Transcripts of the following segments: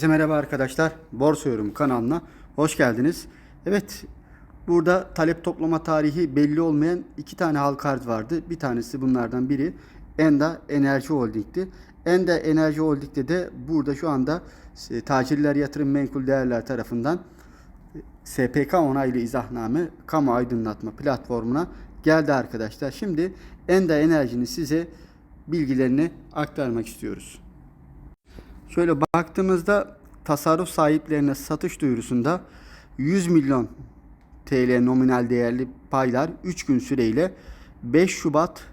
Herkese merhaba arkadaşlar. Borsa Yorum kanalına hoş geldiniz. Evet, burada talep toplama tarihi belli olmayan iki tane halka arz vardı. Bir tanesi bunlardan biri Enda Enerji Holding'ti. Enda Enerji Holding'de de burada şu anda e, tacirler yatırım menkul değerler tarafından e, SPK onaylı izahname kamu aydınlatma platformuna geldi arkadaşlar. Şimdi Enda Enerji'nin size bilgilerini aktarmak istiyoruz. Şöyle baktığımızda tasarruf sahiplerine satış duyurusunda 100 milyon TL nominal değerli paylar 3 gün süreyle 5 Şubat,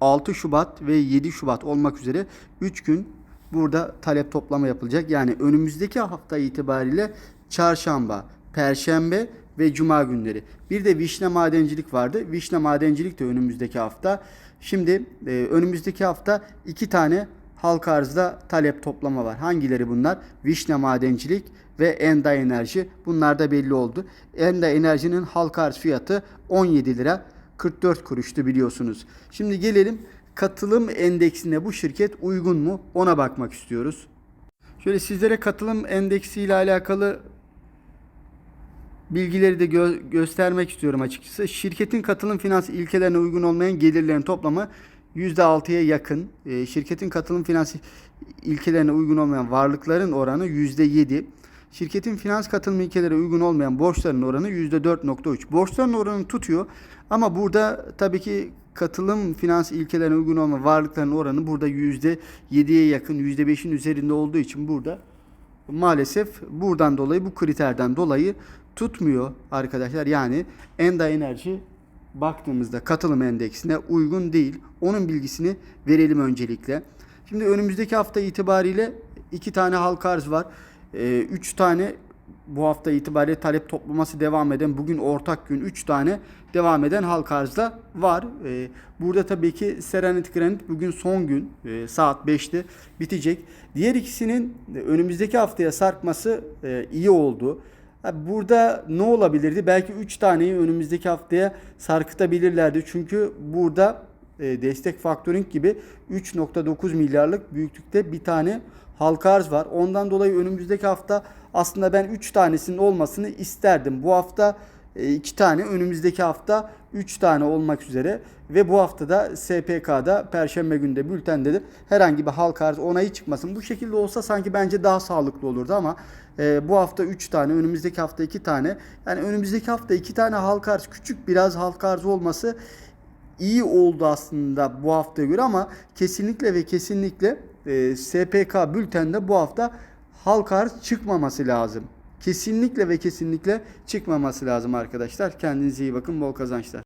6 Şubat ve 7 Şubat olmak üzere 3 gün burada talep toplama yapılacak. Yani önümüzdeki hafta itibariyle çarşamba, perşembe ve cuma günleri. Bir de vişne madencilik vardı. Vişne madencilik de önümüzdeki hafta. Şimdi e, önümüzdeki hafta iki tane halka arzda talep toplama var. Hangileri bunlar? Vişne Madencilik ve Enda Enerji. Bunlar da belli oldu. Enda Enerji'nin halka arz fiyatı 17 lira 44 kuruştu biliyorsunuz. Şimdi gelelim katılım endeksine bu şirket uygun mu? Ona bakmak istiyoruz. Şöyle sizlere katılım endeksi ile alakalı bilgileri de gö- göstermek istiyorum açıkçası. Şirketin katılım finans ilkelerine uygun olmayan gelirlerin toplamı %6'ya yakın. E, şirketin katılım finans ilkelerine uygun olmayan varlıkların oranı %7. Şirketin finans katılım ilkelerine uygun olmayan borçların oranı %4.3. Borçların oranı tutuyor ama burada tabii ki katılım finans ilkelerine uygun olmayan varlıkların oranı burada %7'ye yakın, %5'in üzerinde olduğu için burada maalesef buradan dolayı bu kriterden dolayı tutmuyor arkadaşlar. Yani Enda Enerji baktığımızda katılım endeksine uygun değil. Onun bilgisini verelim öncelikle. Şimdi önümüzdeki hafta itibariyle iki tane halka arz var. Ee, üç tane bu hafta itibariyle talep toplaması devam eden bugün ortak gün 3 tane devam eden halka arzda var. Ee, burada tabii ki Serenit Granit bugün son gün e, saat 5'te bitecek. Diğer ikisinin e, önümüzdeki haftaya sarkması e, iyi oldu. Burada ne olabilirdi? Belki 3 taneyi önümüzdeki haftaya sarkıtabilirlerdi. Çünkü burada e, destek faktöring gibi 3.9 milyarlık büyüklükte bir tane halka arz var. Ondan dolayı önümüzdeki hafta aslında ben 3 tanesinin olmasını isterdim. Bu hafta 2 tane, önümüzdeki hafta 3 tane olmak üzere ve bu hafta da SPK'da Perşembe günde bültende de herhangi bir halka arz onayı çıkmasın. Bu şekilde olsa sanki bence daha sağlıklı olurdu ama e, bu hafta 3 tane, önümüzdeki hafta 2 tane. Yani önümüzdeki hafta 2 tane halka arz, küçük biraz halka arz olması iyi oldu aslında bu haftaya göre ama kesinlikle ve kesinlikle e, SPK bültende bu hafta halka arz çıkmaması lazım. Kesinlikle ve kesinlikle çıkmaması lazım arkadaşlar. Kendinize iyi bakın. Bol kazançlar.